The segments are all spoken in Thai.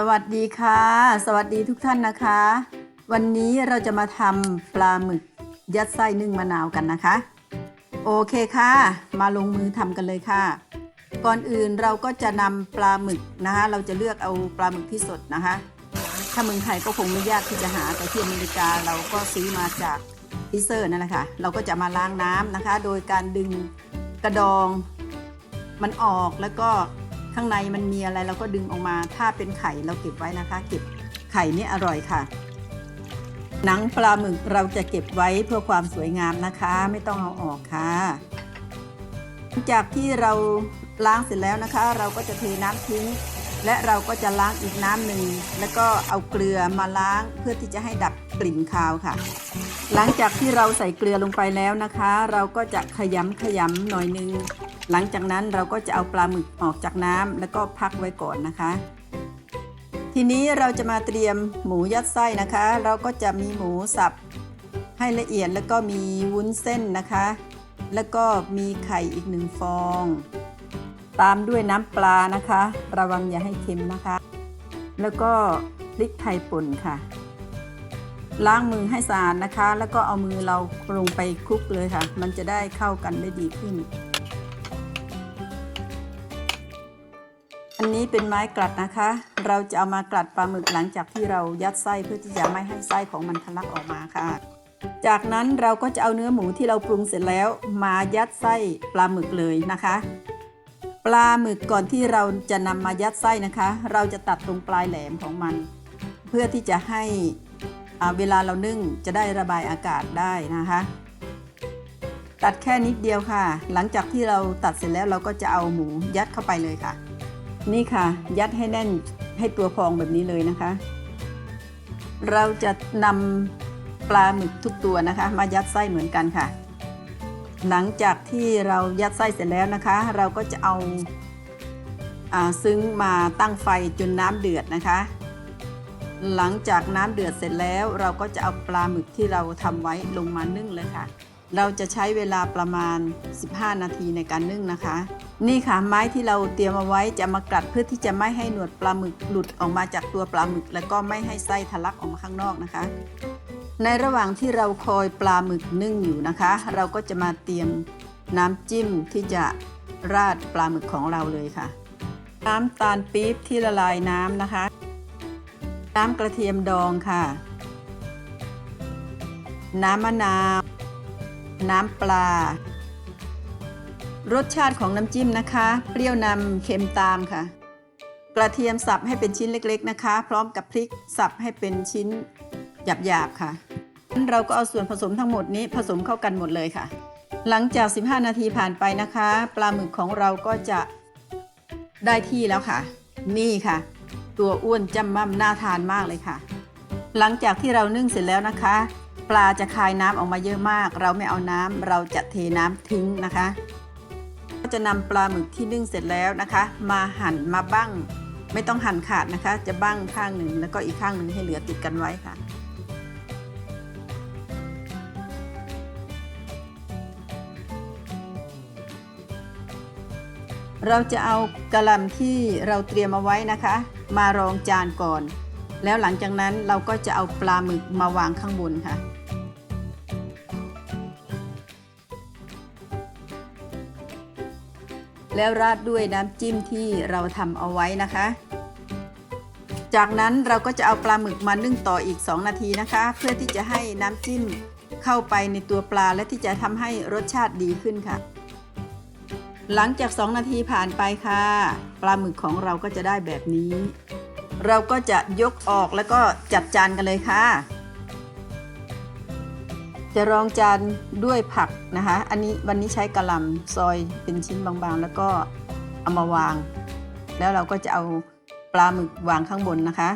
สวัสดีค่ะ สวัสดีทุกท่านนะคะ วันนี้เราจะมาทำปลาหมึกยัดไส้นึ่งมะนาวกันนะคะ โอเคค่ะ มาลงมือทำกันเลยค่ะ ก่อนอื่นเราก็จะนำปลาหมึกนะคะ เราจะเลือกเอาปลาหมึกที่สดนะคะ ถ้าเมืองไทยก็คงไม่ยากที่จะหาแต่ที่อเมริกาเราก็ซื้อมาจากฟิเซอร์นั่นแหละค่ะ เราก็จะมาล้างน้ำนะคะ โดยการดึงกระดองมันออกแล้วก็ ข้างในมันมีอะไรเราก็ดึงออกมา ถ้าเป็นไข่เราเก็บไว้นะคะ เก็บไข่นี่อร่อยค่ะ หนังปลาหมึกเราจะเก็บไว้เพื่อความสวยงามนะคะ ไม่ต้องเอาออกค่ะหลังจากที่เราล้างเสร็จแล้วนะคะ เราก็จะเทน้ำทิ้ง และเราก็จะล้างอีกน้ำหนึ่งแล้วก็เอาเกลือมาล้างเพื่อที่จะให้ดับกลิ่นคาวค่ะ หลังจากที่เราใส่เกลือลงไปแล้วนะคะ เราก็จะขยำขยำหน่อยนึง หลังจากนั้นเราก็จะเอาปลาหมึกออกจากน้ำแล้วก็พักไว้ก่อนนะคะ ทีนี้เราจะมาเตรียมหมูยัดไส้นะคะ เราก็จะมีหมูสับให้ละเอียดแล้วก็มีวุ้นเส้นนะคะ แล้วก็มีไข่อีกหนึ่งฟอง ตามด้วยน้ำปลานะคะ ระวังอย่าให้เค็มนะคะ แล้วก็พริกไทยป่นค่ะ ล้างมือให้สะอาดนะคะ แล้วก็เอามือเราลงไปคลุกเลยค่ะ มันจะได้เข้ากันได้ดีขึ้น อันนี้เป็นไม้กลัดนะคะ เราจะเอามากลัดปลาหมึกหลังจากที่เรายัดไส้เพื่อที่จะไม่ให้ไส้ของมันทะลักออกมาค่ะ จากนั้นเราก็จะเอาเนื้อหมูที่เราปรุงเสร็จแล้ว มายัดไส้ปลาหมึกเลยนะคะ ปลาหมึกก่อนที่เราจะนำมายัดไส้นะคะ เราจะตัดตรงปลายแหลมของมัน เพื่อที่จะให้เวลาเรานึ่งจะได้ระบายอากาศได้นะคะ ตัดแค่นิดเดียวค่ะ หลังจากที่เราตัดเสร็จแล้วเราก็จะเอาหมูยัดเข้าไปเลยค่ะ นี่ค่ะ ยัดให้แน่นให้ตัวพองแบบนี้เลยนะคะ เราจะนำปลาหมึกทุกตัวนะคะ มายัดไส้เหมือนกันค่ะ หลังจากที่เรายัดไส้เสร็จแล้วนะคะ เราก็จะเอาอซึ้งมาตั้งไฟจนน้ำเดือดนะคะ หลังจากน้ำเดือดเสร็จแล้ว เราก็จะเอาปลาหมึกที่เราทำไว้ลงมานึ่งเลยค่ะ เราจะใช้เวลาประมาณ 15 นาทีในการนึ่งนะคะ นี่ค่ะไม้ที่เราเตรียมเอาไว้จะมากัดเพื่อที่จะไม่ให้หนวดปลาหมึกหลุดออกมาจากตัวปลาหมึก แล้วก็ไม่ให้ไส้ทะลักออกมาข้างนอกนะคะ ในระหว่างที่เราคอยปลาหมึกนึ่งอยู่นะคะ เราก็จะมาเตรียมน้ำจิ้มที่จะราดปลาหมึกของเราเลยค่ะ น้ำตาลปี๊บที่ละลายน้ำนะคะ น้ำกระเทียมดองค่ะ น้ำมะนาว น้ำปลา รสชาติของน้ำจิ้มนะคะ เปรี้ยวนำเค็มตามค่ะ กระเทียมสับให้เป็นชิ้นเล็กๆนะคะ พร้อมกับพริกสับให้เป็นชิ้นหยาบๆค่ะเราก็เอาส่วนผสมทั้งหมดนี้ผสมเข้ากันหมดเลยค่ะ หลังจาก 15 นาทีผ่านไปนะคะ ปลาหมึกของเราก็จะได้ที่แล้วค่ะ นี่ค่ะ ตัวอ้วนจำม่ำน่าทานมากเลยค่ะ หลังจากที่เรานึ่งเสร็จแล้วนะคะ ปลาจะคายน้ำออกมาเยอะมาก เราไม่เอาน้ำเราจะเทน้ำทิ้งนะคะ จะนำปลาหมึกที่นึ่งเสร็จแล้วนะคะ มาหั่นมาบ้างไม่ต้องหั่นขาดนะคะ จะบ้างข้างหนึ่งแล้วก็อีกข้างหนึ่งให้เหลือติดกันไว้ค่ะ เราจะเอากระหล่ำที่เราเตรียมเอาไว้นะคะ มารองจานก่อน แล้วหลังจากนั้นเราก็จะเอาปลาหมึกมาวางข้างบนค่ะ แล้วราดด้วยน้ำจิ้มที่เราทำเอาไว้นะคะ จากนั้นเราก็จะเอาปลาหมึกมานึ่งต่ออีก 2 นาทีนะคะ เพื่อที่จะให้น้ำจิ้มเข้าไปในตัวปลาและที่จะทำให้รสชาติดีขึ้นค่ะ หลังจาก 2 นาทีผ่านไปค่ะ ปลาหมึกของเราก็จะได้แบบนี้ เราก็จะยกออกแล้วก็จัดจานกันเลยค่ะ จะรองจานด้วยผักนะคะ อันนี้วันนี้ใช้กะหล่ำซอยเป็นชิ้นบางๆ แล้วก็เอามาวาง แล้วเราก็จะเอาปลาหมึกวางข้างบนนะคะ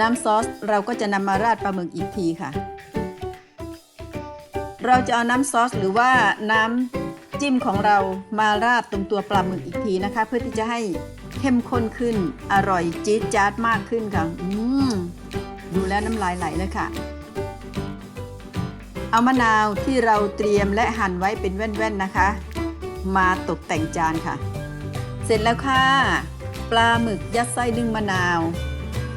น้ำซอสเราก็จะนำมาราดปลาหมึกอีกทีค่ะ เราจะเอาน้ำซอสหรือว่าน้ำจิ้มของเรามาราดตรงตัวปลาหมึกอีกทีนะคะ เพื่อที่จะให้เข้มข้นขึ้นอร่อยจี๊ดจ๊าดมากขึ้นค่ะอื ดูแล้วน้ำลายไหลเลยค่ะ เอามะนาวที่เราเตรียมและหั่นไว้เป็นแว่นๆนะคะ มาตกแต่งจานค่ะ เสร็จแล้วค่ะ ปลาหมึกยัดไส้นึ่งมะนาว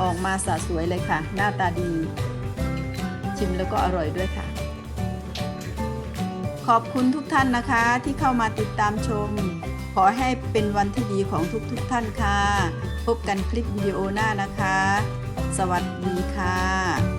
ออกมาสะสวยเลยค่ะ หน้าตาดี ชิมแล้วก็อร่อยด้วยค่ะ ขอบคุณทุกท่านนะคะที่เข้ามาติดตามชม ขอให้เป็นวันที่ดีของทุกๆทท่านค่ะ พบกันคลิปวิดีโอหน้านะคะ สวัสดีค่ะ